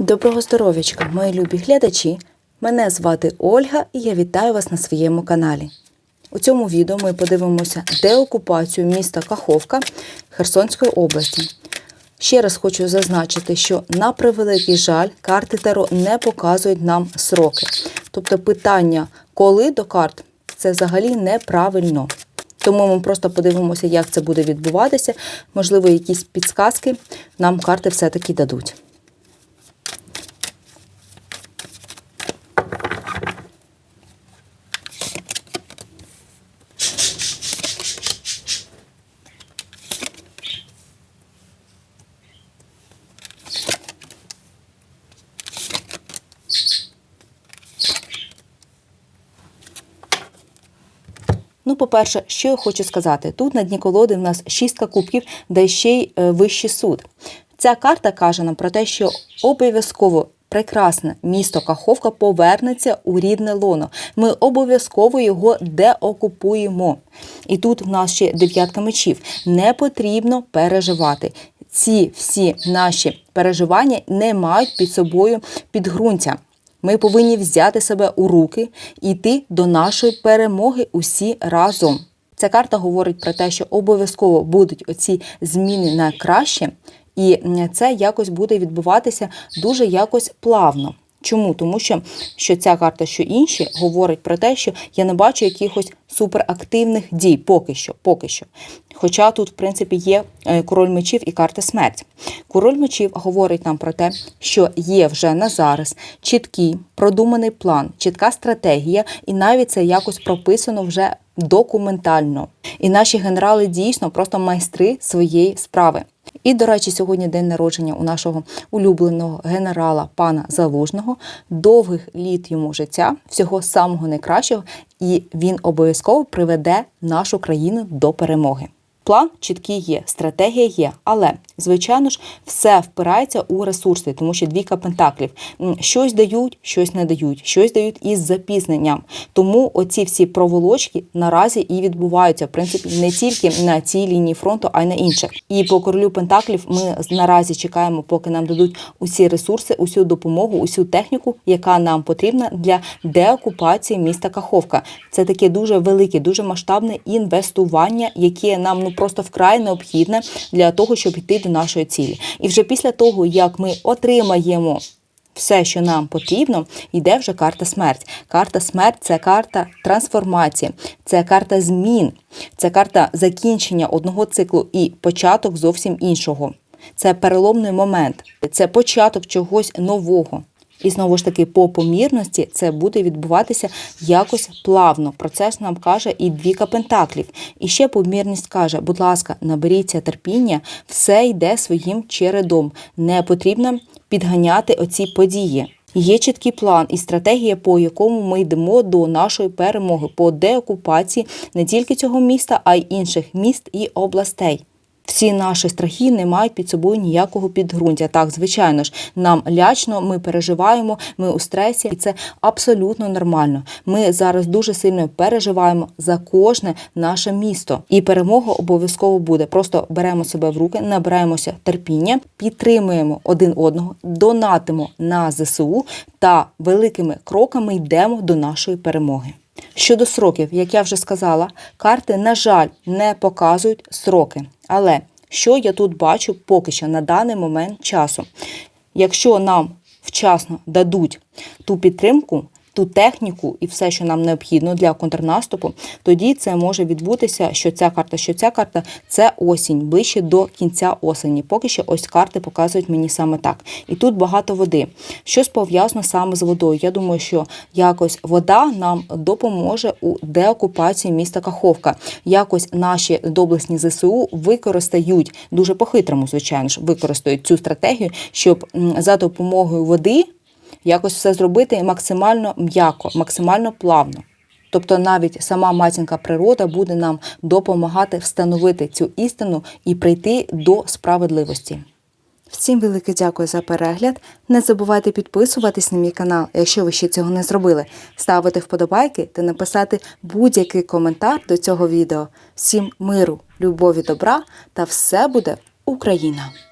Доброго здоров'ячка, мої любі глядачі! Мене звати Ольга і я вітаю вас на своєму каналі. У цьому відео ми подивимося деокупацію міста Каховка Херсонської області. Ще раз хочу зазначити, що на превеликий жаль карти Таро не показують нам сроки. Тобто питання, коли до карт, це взагалі неправильно. Тому ми просто подивимося, як це буде відбуватися. Можливо, якісь підсказки нам карти все-таки дадуть. По-перше, що я хочу сказати, тут на дні колоди в нас шістка кубків, де ще й е, вищий суд. Ця карта каже нам про те, що обов'язково прекрасне місто Каховка повернеться у рідне лоно. Ми обов'язково його деокупуємо. І тут в нас ще дев'ятка мечів. Не потрібно переживати. Ці всі наші переживання не мають під собою підґрунтя. Ми повинні взяти себе у руки і йти до нашої перемоги усі разом. Ця карта говорить про те, що обов'язково будуть оці зміни на краще, і це якось буде відбуватися дуже якось плавно. Чому? Тому що, що ця карта, що інші, говорить про те, що я не бачу якихось суперактивних дій поки що. поки що. Хоча тут, в принципі, є е, король мечів і карта смерть. Король мечів говорить нам про те, що є вже на зараз чіткий продуманий план, чітка стратегія, і навіть це якось прописано вже документально. І наші генерали дійсно просто майстри своєї справи. І, до речі, сьогодні день народження у нашого улюбленого генерала пана Залужного. Довгих літ йому життя, всього самого найкращого, і він обов'язково приведе нашу країну до перемоги. План чіткий є, стратегія є, але звичайно ж все впирається у ресурси, тому що двійка пентаклів щось дають, щось не дають, щось дають із запізненням. Тому оці всі проволочки наразі і відбуваються в принципі не тільки на цій лінії фронту, а й на інших. І по королю пентаклів ми наразі чекаємо, поки нам дадуть усі ресурси, усю допомогу, усю техніку, яка нам потрібна для деокупації міста Каховка. Це таке дуже велике, дуже масштабне інвестування, яке нам ну просто вкрай необхідне для того, щоб йти до нашої цілі. І вже після того, як ми отримаємо. Все, що нам потрібно, йде вже карта смерть. Карта смерть це карта трансформації, це карта змін, це карта закінчення одного циклу і початок зовсім іншого. Це переломний момент, це початок чогось нового. І знову ж таки, по помірності це буде відбуватися якось плавно. Процес нам каже і двіка пентаклів. І ще помірність каже: будь ласка, наберіться терпіння, все йде своїм чередом. Не потрібно підганяти оці події. Є чіткий план і стратегія, по якому ми йдемо до нашої перемоги, по деокупації не тільки цього міста, а й інших міст і областей. Всі наші страхи не мають під собою ніякого підґрунтя. Так, звичайно ж, нам лячно, ми переживаємо, ми у стресі, і це абсолютно нормально. Ми зараз дуже сильно переживаємо за кожне наше місто, і перемога обов'язково буде. Просто беремо себе в руки, набираємося терпіння, підтримуємо один одного, донатимо на ЗСУ та великими кроками йдемо до нашої перемоги. Щодо сроків, як я вже сказала, карти, на жаль, не показують сроки. Але що я тут бачу поки що на даний момент часу? Якщо нам вчасно дадуть ту підтримку, ту техніку і все, що нам необхідно для контрнаступу, тоді це може відбутися, що ця карта, що ця карта це осінь, ближче до кінця осені. Поки що ось карти показують мені саме так. І тут багато води. Щось пов'язано саме з водою. Я думаю, що якось вода нам допоможе у деокупації міста Каховка. Якось наші доблесні ЗСУ використають дуже по-хитрому, звичайно ж, використають цю стратегію, щоб за допомогою води якось все зробити максимально м'яко, максимально плавно. Тобто навіть сама матінка природа буде нам допомагати встановити цю істину і прийти до справедливості. Всім велике дякую за перегляд. Не забувайте підписуватись на мій канал, якщо ви ще цього не зробили, ставити вподобайки та написати будь-який коментар до цього відео. Всім миру, любові, добра та все буде Україна!